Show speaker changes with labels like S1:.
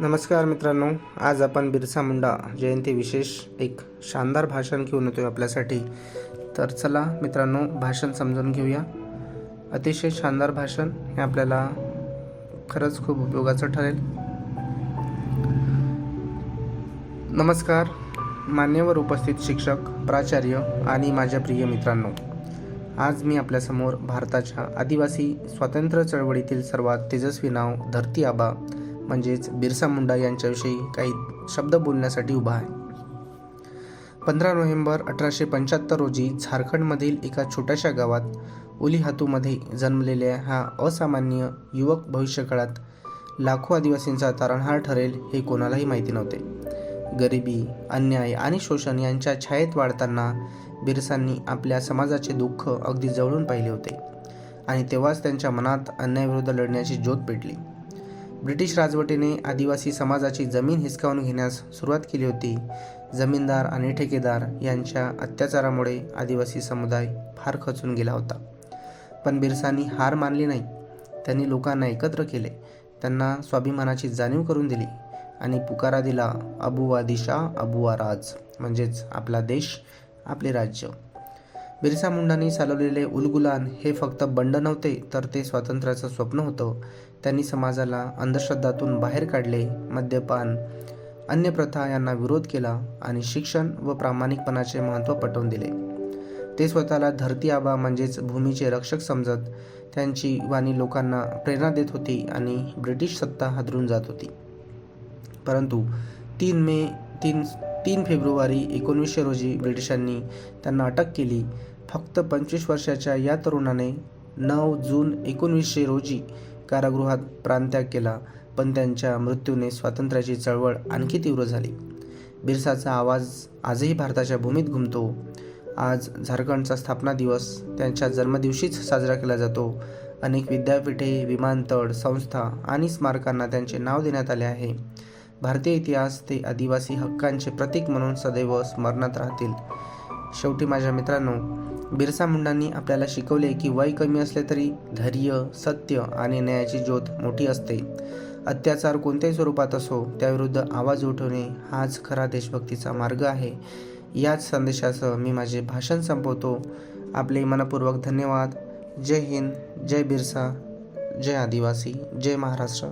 S1: नमस्कार मित्रांनो आज आपण बिरसा मुंडा जयंती विशेष एक शानदार भाषण घेऊन येतोय आपल्यासाठी. तर चला मित्रांनो भाषण समजून घेऊया. अतिशय शानदार भाषण हे आपल्याला खरंच खूप उपयोगाचं ठरेल. नमस्कार मान्यवर उपस्थित शिक्षक प्राचार्य आणि माझ्या प्रिय मित्रांनो. आज मी आपल्यासमोर भारताच्या आदिवासी स्वातंत्र्य चळवळीतील सर्वात तेजस्वी नाव धरती आबा म्हणजेच बिरसा मुंडा यांच्याविषयी काही शब्द बोलण्यासाठी उभा आहे. पंधरा नोव्हेंबर अठराशे पंच्याहत्तर रोजी झारखंडमधील एका छोट्याशा गावात उलीहातूमध्ये जन्मलेल्या हा असामान्य युवक भविष्यकाळात लाखो आदिवासींचा तारणहार ठरेल हे कोणालाही माहिती नव्हते. गरिबी अन्याय आणि शोषण यांच्या छायेत वाढताना बिरसांनी आपल्या समाजाचे दुःख अगदी जवळून पाहिले होते आणि तेव्हाच त्यांच्या मनात अन्यायाविरुद्ध लढण्याची ज्योत पेटली. ब्रिटिश राजवटीने आदिवासी समाजाची जमीन हिसकावून घेण्यास सुरुवात केली होती. जमीनदार आणि ठेकेदार यांच्या अत्याचारामुळे आदिवासी समुदाय फार खचून गेला होता. पण बिरसांनी हार मानली नाही. त्यांनी लोकांना एकत्र केले. त्यांना स्वाभिमानाची जाणीव करून दिली आणि पुकारा दिला अबुवा दिशा अबुवा राज. म्हणजेच आपला देश आपले राज्य. बिरसा मुंडांनी चालवलेले उलगुलान हे फक्त बंड नव्हते तर ते स्वातंत्र्याचं स्वप्न होतं. त्यांनी समाजाला अंधश्रद्धातून बाहेर काढले. मद्यपान अन्य प्रथा यांना विरोध केला आणि शिक्षण व प्रामाणिकपणाचे महत्त्व पटवून दिले. ते स्वतःला धरती आबा म्हणजेच भूमीचे रक्षक समजत त्यांची वाणी लोकांना प्रेरणा देत होती आणि ब्रिटिश सत्ता हादरून जात होती. परंतु तीन मे तीन तीन फेब्रुवारी एकोणीसशे रोजी ब्रिटिशांनी त्यांना अटक केली. फक्त पंचवीस वर्षाच्या या तरुणाने नऊ जून एकोणीसशे रोजी कारागृहात प्राणत्याग केला पण त्यांच्या मृत्यूने स्वातंत्र्याची चळवळ आणखी तीव्र झाली. बिरसाचा आवाज आजही भारताच्या भूमीत घुमतो. आज झारखंडचा स्थापना दिवस त्यांच्या जन्मदिवशीच साजरा केला जातो. अनेक विद्यापीठे विमानतळ संस्था आणि स्मारकांना त्यांचे नाव देण्यात आले आहे. भारतीय इतिहास ते आदिवासी हक्कांचे प्रतीक म्हणून सदैव स्मरणात राहतील. शेवटी माझ्या मित्रांनो बिरसा मुंडांनी आपल्याला शिकवले की वय कमी असले तरी धैर्य सत्य आणि न्यायाची ज्योत मोठी असते. अत्याचार कोणत्याही स्वरूपात असो त्याविरुद्ध आवाज उठवणे हाच खरा देशभक्तीचा मार्ग आहे. याच संदेशासह मी माझे भाषण संपवतो. आपले मनपूर्वक धन्यवाद. जय हिंद जय बिरसा जय आदिवासी जय महाराष्ट्र.